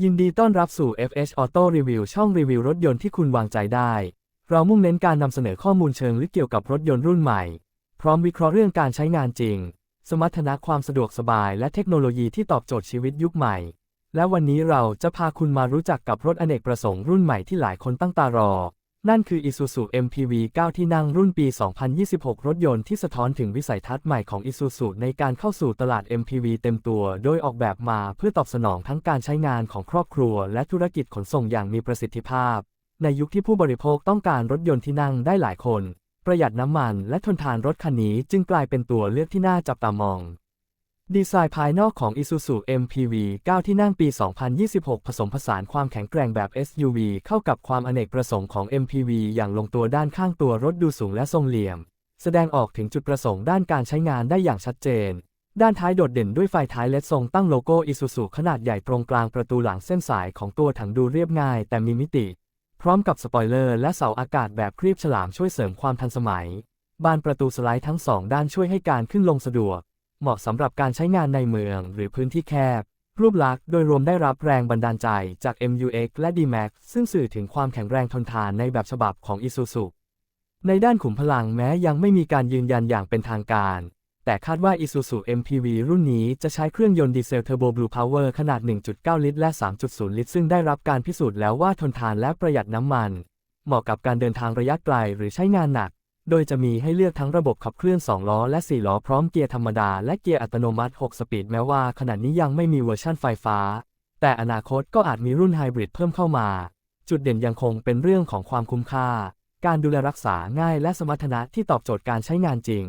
ยินดีต้อนรับสู่ FH Auto Review ช่องรีวิวรถยนต์ที่คุณวางใจได้ เรามุ่งเน้นการนำเสนอข้อมูลเชิงลึกเกี่ยวกับรถยนต์รุ่นใหม่ พร้อมวิเคราะห์เรื่องการใช้งานจริง สมรรถนะความสะดวกสบาย และเทคโนโลยีที่ตอบโจทย์ชีวิตยุคใหม่ และวันนี้เราจะพาคุณมารู้จักกับรถอเนกประสงค์รุ่นใหม่ที่หลายคนตั้งตารอ นั่นคือ Isuzu MPV 9 ที่นั่งรุ่นปี 2026 รถยนต์ที่สะท้อนถึงวิสัยทัศน์ใหม่ของ Isuzu ในการเข้าสู่ตลาด MPV เต็มตัว โดยออกแบบมาเพื่อตอบสนองทั้งการใช้งานของครอบครัว และธุรกิจขนส่งอย่างมีประสิทธิภาพ ในยุคที่ผู้บริโภคต้องการรถยนต์ที่นั่งได้หลายคน ประหยัดน้ำมันและทนทานรถคันนี้จึงกลายเป็นตัวเลือกที่น่าจับตามอง ดีไซน์ภายนอกของ Isuzu MPV 9 ที่นั่งปี 2026 ผสมผสานความแข็งแกร่งแบบ SUV เข้ากับความอเนกประสงค์ของ MPV อย่างลงตัวด้านข้างตัวรถดูสูงและทรงเหลี่ยม แสดงออกถึงจุดประสงค์ด้านการใช้งานได้อย่างชัดเจน ด้านท้ายโดดเด่นด้วยไฟท้ายเลดทรงตั้งโลโก้ Isuzu ขนาดใหญ่ตรงกลางประตูหลังเส้นสายของตัวถังดูเรียบง่าย แต่มีมิติ พร้อมกับสปอยเลอร์และเสาอากาศแบบครีบฉลามช่วยเสริมความทันสมัย บานประตูสไลด์ทั้งสองด้านช่วยให้การขึ้นลงสะดวก เหมาะสำหรับการใช้งานในเมืองหรือพื้นที่แคบ รูปลักษณ์โดยรวมได้รับแรงบันดาลใจจาก MUX และ D-Max ซึ่งสื่อถึงความแข็งแรงทนทานในแบบฉบับของ Isuzu ในด้านขุมพลังแม้ยังไม่มีการยืนยันอย่างเป็นทางการ แต่คาดว่า Isuzu MPV รุ่นนี้จะใช้เครื่องยนต์ดีเซลเทอร์โบ Blue Power ขนาด 1.9 ลิตร และ 3.0 ลิตร ซึ่งได้รับการพิสูจน์แล้วว่าทนทานและประหยัดน้ำมัน เหมาะกับการเดินทางระยะไกลหรือใช้งานหนัก โดยจะมีให้เลือกทั้งระบบขับเคลื่อน 2 ล้อ และ 4 ล้อพร้อมเกียร์ธรรมดา และเกียร์อัตโนมัติ 6 สปีด แม้ว่าขณะนี้ยังไม่มีเวอร์ชั่นไฟฟ้า แต่อนาคตก็อาจมีรุ่นไฮบริดเพิ่มเข้ามา จุดเด่นยังคงเป็นเรื่องของความคุ้มค่า การดูแลรักษาง่ายและสมรรถนะที่ตอบโจทย์การใช้งานจริง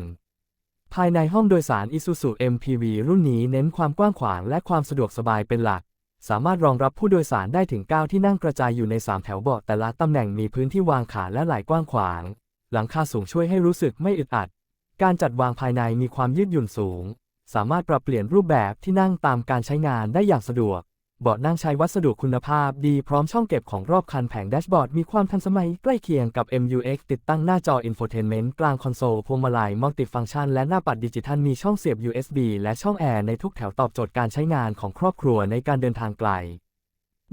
ภายในห้องโดยสาร Isuzu MPV รุ่นนี้เน้นความกว้างขวางและความสะดวกสบายเป็นหลัก สามารถรองรับผู้โดยสารได้ถึง 9 ที่นั่งกระจายอยู่ใน 3 แถวเบาะแต่ละตำแหน่งมีพื้นที่วางขาและไหล่กว้างขวาง หลังคาสูงช่วยให้รู้สึกไม่อึดอัด การจัดวางภายในมีความยืดหยุ่นสูง สามารถปรับเปลี่ยนรูปแบบที่นั่งตามการใช้งานได้อย่างสะดวก เบาะนั่งใช้วัสดุคุณภาพดีพร้อมช่องเก็บของรอบคันแผงแดชบอร์ดมีความทันสมัยใกล้เคียงกับ MUX ติดตั้งหน้าจอ Infotainment กลางคอนโซลพวงมาลัยมัลติฟังก์ชันและหน้าปัดดิจิทัลมีช่องเสียบ USB และช่องแอร์ในทุกแถวตอบโจทย์การใช้งานของครอบครัวในการเดินทางไกล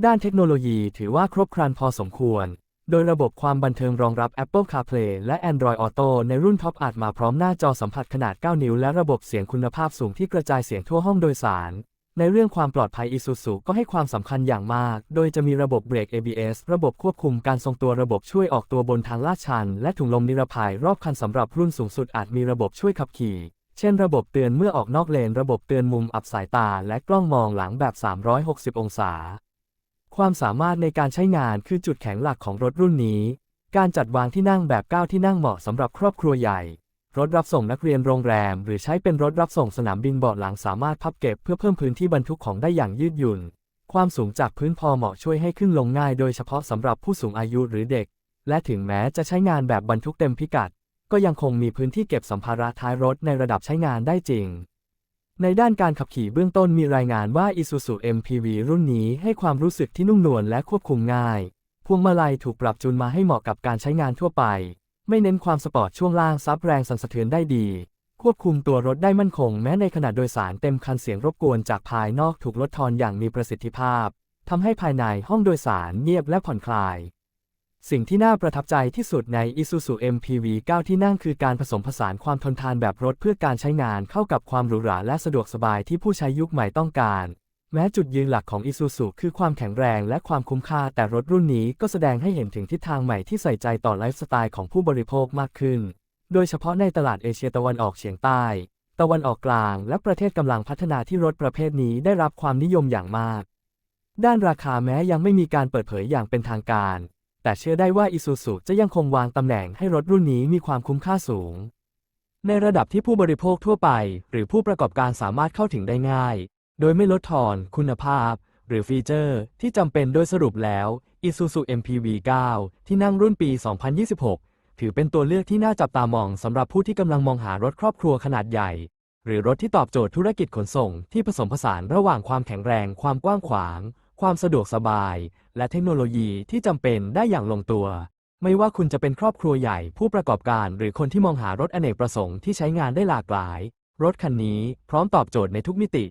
ด้านเทคโนโลยีถือว่าครบครันพอสมควร โดยระบบความบันเทิงรองรับ Apple CarPlay และ Android Auto ในรุ่นท็อปอาจมาพร้อมหน้าจอสัมผัสขนาด 9 นิ้ว และระบบเสียงคุณภาพสูงที่กระจายเสียงทั่วห้องโดยสาร ในเรื่องความปลอดภัย Isuzu ก็ให้ความสำคัญอย่างมาก โดยจะมีระบบเบรก ABS ระบบควบคุมการทรงตัวระบบช่วยออกตัวบนทางลาดชัน และถุงลมนิรภัยรอบคันสำหรับรุ่นสูงสุดอาจมีระบบช่วยขับขี่ เช่น ระบบเตือนเมื่อออกนอกเลน ระบบเตือนมุมอับสายตา และกล้องมองหลังแบบ 360 องศา ความสามารถในการใช้งานคือจุดแข็งหลักของรถรุ่นนี้ การจัดวางที่นั่งแบบ 9 ที่นั่งเหมาะสำหรับครอบครัวใหญ่ รถรับส่งนักเรียนโรงแรม หรือใช้เป็นรถรับส่งสนามบินเบาะหลังสามารถพับเก็บเพื่อเพิ่มพื้นที่บรรทุกของได้อย่างยืดหยุ่น ความสูงจากพื้นพอเหมาะช่วยให้ขึ้นลงง่าย โดยเฉพาะสำหรับผู้สูงอายุหรือเด็ก และถึงแม้จะใช้งานแบบบรรทุกเต็มพิกัด ก็ยังคงมีพื้นที่เก็บสัมภาระท้ายรถในระดับใช้งานได้จริง ในด้านการขับขี่เบื้องต้นมีรายงานว่า Isuzu MPV รุ่นนี้ให้ความรู้สึกที่นุ่มนวลและควบคุมง่าย พวงมาลัยถูกปรับจูนมาให้เหมาะกับการใช้งานทั่วไป ไม่เน้นความสปอร์ตช่วงล่างซับแรงสั่นสะเทือนได้ดี ควบคุมตัวรถได้มั่นคง แม้ในขณะโดยสารเต็มคันเสียงรบกวนจากภายนอกถูกลดทอนอย่างมีประสิทธิภาพทำให้ภายในห้องโดยสารเงียบและผ่อนคลาย สิ่งที่น่าประทับใจที่สุดใน Isuzu MPV 9 ที่นั่งคือการผสมผสานความทนทานแบบรถเพื่อการใช้งานเข้ากับความหรูหราและสะดวกสบายที่ผู้ใช้ยุคใหม่ต้องการ แม้จุดยืนหลักของ Isuzu คือความแข็งแรงและความคุ้มค่าแต่รถรุ่นนี้ก็แสดงให้เห็นถึงทิศทางใหม่ที่ใส่ใจต่อไลฟ์สไตล์ของผู้บริโภคมากขึ้น โดยเฉพาะในตลาดเอเชียตะวันออกเฉียงใต้ ตะวันออกกลาง และประเทศกำลังพัฒนาที่รถประเภทนี้ได้รับความนิยมอย่างมาก ด้านราคาแม้ยังไม่มีการเปิดเผยอย่างเป็นทางการ แต่เชื่อได้ว่า Isuzu จะยังคงวางตำแหน่งให้รถรุ่นนี้มีความคุ้มค่าสูง ในระดับที่ผู้บริโภคทั่วไป หรือผู้ประกอบการสามารถเข้าถึงได้ง่าย โดยไม่ลดทอนคุณภาพ หรือฟีเจอร์ ที่จำเป็นโดยสรุปแล้ว Isuzu MPV 9 ที่นั่งรุ่นปี 2026 ถือเป็นตัวเลือกที่น่าจับตามองสำหรับผู้ที่กำลังมองหารถครอบครัวขนาดใหญ่ หรือรถที่ตอบโจทย์ธุรกิจขนส่งที่ผสมผสานระหว่างความแข็งแรง ความกว้างขวาง ความสะดวกสบาย และเทคโนโลยีที่จำเป็นได้อย่างลงตัว ไม่ว่าคุณจะเป็นครอบครัวใหญ่ผู้ประกอบการ หรือคนที่มองหารถอเนกประสงค์ที่ใช้งานได้หลากหลาย รถคันนี้พร้อมตอบโจทย์ในทุกมิติ